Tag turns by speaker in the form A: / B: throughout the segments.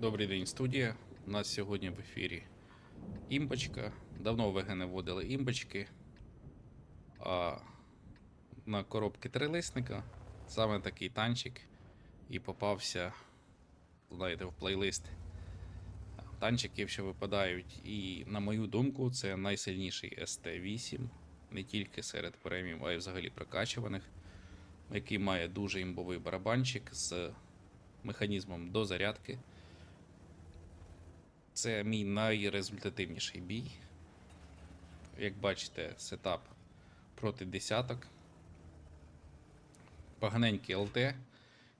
A: Добрий день, студія. У нас сьогодні в ефірі імбочка. Давно ВГ не вводили імбочки. А на коробки трилисника саме такий танчик і попався, знаєте, в плейлист танчиків, що випадають. І, на мою думку, це найсильніший СТ-8, не тільки серед преміум, а й взагалі прокачуваних, який має дуже імбовий барабанчик з механізмом до зарядки. Це мій найрезультативніший бій. Як бачите, сетап проти десяток. Поганенький ЛТ.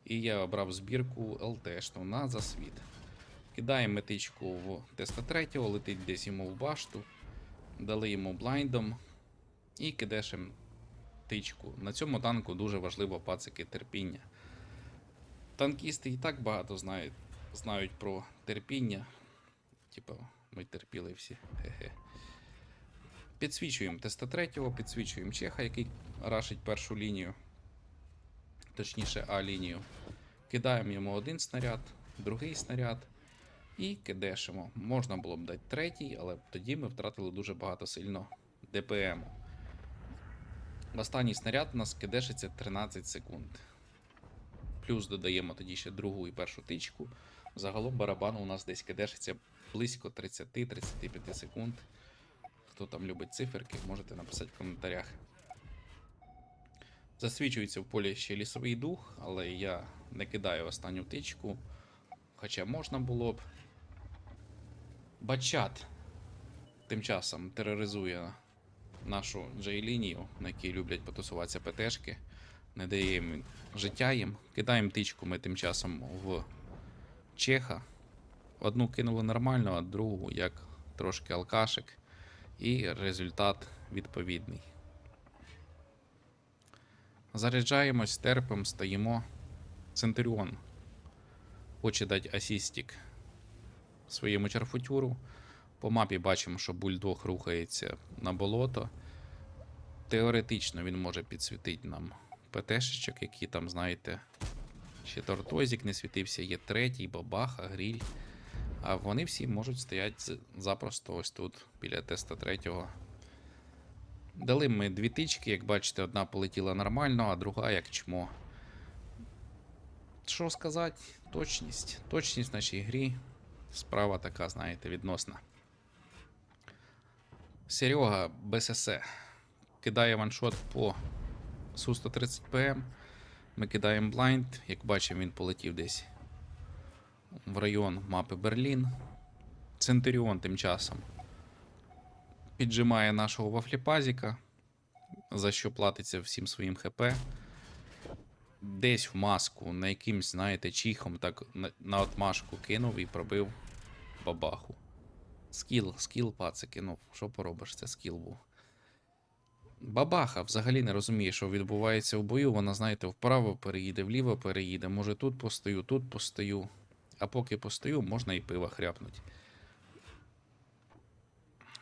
A: І я обрав збірку ЛТшну на засвіт. Кидаємо метичку в теста 3, летить десь йому в башту. Дали йому блайндом і кидешем тичку. На цьому танку дуже важливо пацики терпіння. Танкісти і так багато знають, знають про терпіння. Типа, ми терпіли всі. Хе-хе. Підсвічуємо теста третього, підсвічуємо чеха, який рашить першу лінію. Точніше, А-лінію. Кидаємо йому один снаряд, другий снаряд і кидешимо. Можна було б дати третій, але тоді ми втратили дуже багато сильно ДПМ. Останній снаряд у нас кидешиться 13 секунд. Плюс додаємо тоді ще другу і першу тичку. Загалом барабан у нас десь кидешиться близько 30-35 секунд. Хто там любить циферки, можете написати в коментарях. Засвічується в полі ще лісовий дух, але я не кидаю останню тичку. Хоча можна було б. Бачат тим часом тероризує нашу Джей-лінію, на якій люблять потусуватися ПТшки. Не дає їм життя їм. Кидаємо тичку ми тим часом в Чеха. Одну кинули нормально, а другу як трошки алкашик. І результат відповідний. Заряджаємось, терпимо, стоїмо. Центуріон хоче дати асістік своєму чарфутюру. По мапі бачимо, що бульдог рухається на болото. Теоретично він може підсвітити нам ПТшечок, які там, знаєте, ще тортозик не світився, є третій, бабаха, гріль. А вони всі можуть стояти запросто ось тут, біля теста третього. Дали ми дві тички, як бачите, одна полетіла нормально, а друга як чмо. Що сказати? Точність. Точність в нашій грі. Справа така, знаєте, відносна. Серега БСС кидає ваншот по Су-130 ПМ. Ми кидаємо блайнд. Як бачимо, він полетів десь в район мапи Берлін. Центуріон тим часом піджимає нашого вафліпазіка, за що платиться всім своїм ХП. Десь в маску, на якимсь, знаєте, чихом так на, на отмашку кинув і пробив бабаху. Скіл, скіл, пацики, ну що поробиш, це скіл був. Бабаха взагалі не розуміє, що відбувається в бою. Вона, знаєте, вправо переїде, вліво переїде. Може тут постою, тут постою. А поки постою, можна і пива хряпнуть.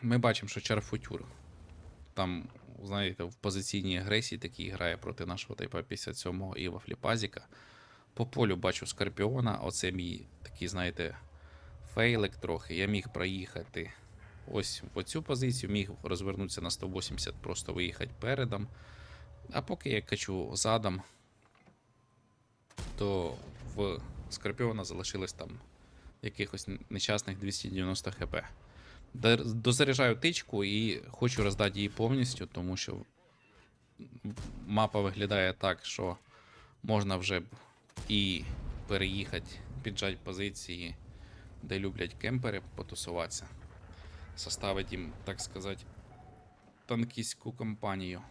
A: Ми бачимо, що Чарфутюр там, знаєте, в позиційній агресії такий грає проти нашого типа 57-го Іва Фліпазіка. По полю бачу Скорпіона. Оце мій такий, знаєте, фейлик трохи. Я міг проїхати ось в цю позицію, міг розвернутися на 180, просто виїхати передом. А поки я качу задом, то в Скорпіона залишилось там якихось нещасних 290 хп. Дозаряджаю тичку і хочу роздати її повністю, тому що мапа виглядає так, що можна вже і переїхати, піджати позиції, де люблять кемпери потусуватися. Составити їм, так сказати, танкістську компанію.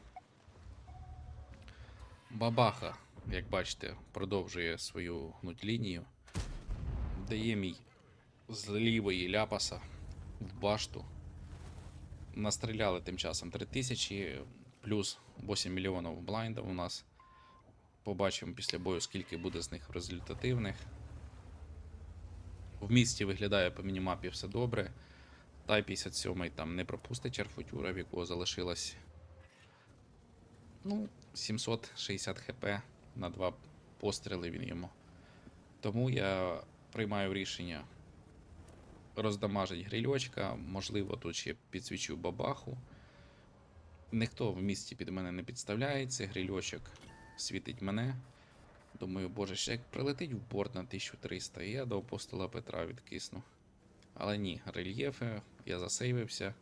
A: Бабаха, як бачите, продовжує свою гнуть лінію. Дає мій з лівої ляпаса в башту. Настріляли тим часом 3000, плюс 8 мільйонів блайндів у нас. Побачимо після бою, скільки буде з них результативних. В місті виглядає по мінімапі все добре. Тай 57 там не пропустить Чарфутюра, в якого залишилось ну, 760 хп на два постріли він йому. Тому я приймаю рішення роздамажить грильочка, можливо, тут ще підсвічу бабаху. Ніхто в місті під мене не підставляється, грильочок світить мене. Думаю, боже, ще як прилетить в борт на 1300, і я до апостола Петра відкисну. Але ні, рельєфи, я засейвився.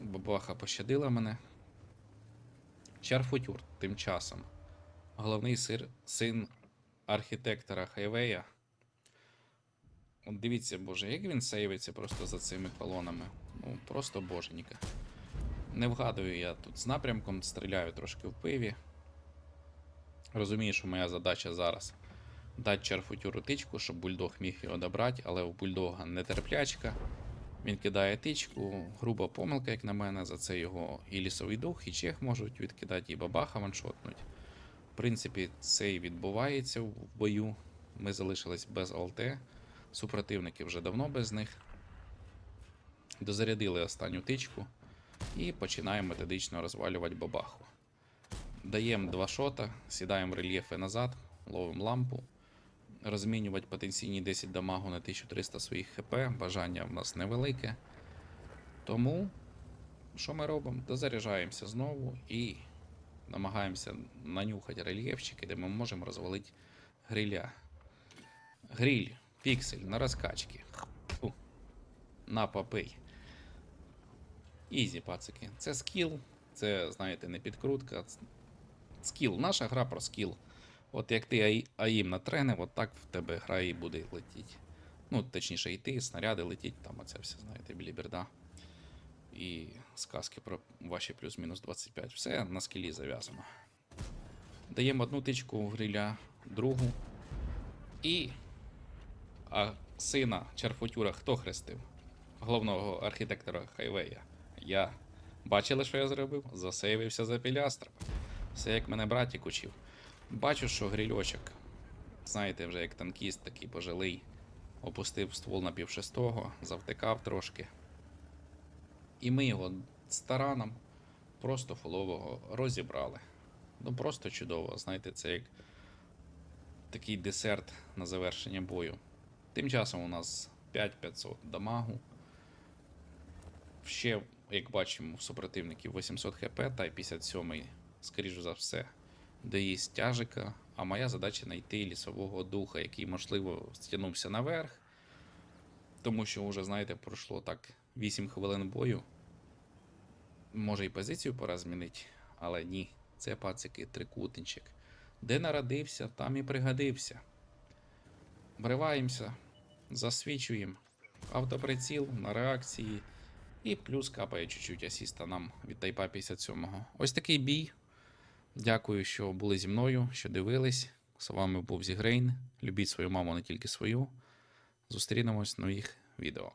A: Бабаха пощадила мене. Чарфутюр тим часом. Головний сир, син архітектора Хайвея. От дивіться, боже, як він сейвиться просто за цими колонами. Ну, просто боженька. Не вгадую я тут з напрямком, стріляю трошки в пиві. Розумію, що моя задача зараз дати чарфутюру тичку, щоб бульдог міг його добрати, але у бульдога нетерплячка. Він кидає тичку, груба помилка, як на мене, за це його і лісовий дух, і чех можуть відкидати, і бабаха ваншотнуть. Принципі, це і відбувається в бою. Ми залишились без ЛТ. Супротивники вже давно без них. Дозарядили останню тичку і починаємо методично розвалювати бабаху. Даємо два шота, сідаємо рельєфи назад, ловимо лампу. Розмінювати потенційні 10 дамагу на 1300 своїх хп. Бажання в нас невелике. Тому, що ми робимо? Дозаряджаємося знову і намагаємося нанюхати рельєфчики, де ми можемо розвалити гриля. Гриль, піксель на розкачки. Фу. На попий. Ізі, пацики. Це скіл, це, знаєте, не підкрутка. Скіл. Наша гра про скіл. От як ти АІМ натренив, от так в тебе гра і буде летіти. Ну, точніше, йти, снаряди летіть, там оце все, знаєте, біліберда. І сказки про ваші плюс-мінус 25. Все на скілі зав'язано. Даємо одну тичку гриля, другу. І. А сина Чарфутюра хто хрестив? Головного архітектора Хайвея. Я. Бачили, що я зробив? Засейвився за пілястром. Все як мене братік учив. Бачу, що грильочок, знаєте, вже як танкіст такий пожилий, опустив ствол на півшестого, завтикав трошки. І ми його з тараном просто фолового розібрали. Ну просто чудово, знаєте, це як такий десерт на завершення бою. Тим часом у нас 5500 дамагу. Ще, як бачимо, у супротивників 800 хп та й 57 скоріш за все, доїсть тяжика, а моя задача знайти лісового духа, який, можливо, стягнувся наверх. Тому що вже, знаєте, пройшло так 8 хвилин бою. Може і позицію пора змінити, але ні, це пацики трикутничок. Де народився, там і пригодився. Вриваємося, засвічуємо автоприціл на реакції. І плюс капає чуть-чуть асіста нам від Тайпа 57. Ось такий бій. Дякую, що були зі мною, що дивились. З вами був Зігрейн. Любіть свою маму, не тільки свою. Зустрінемось в нових відео.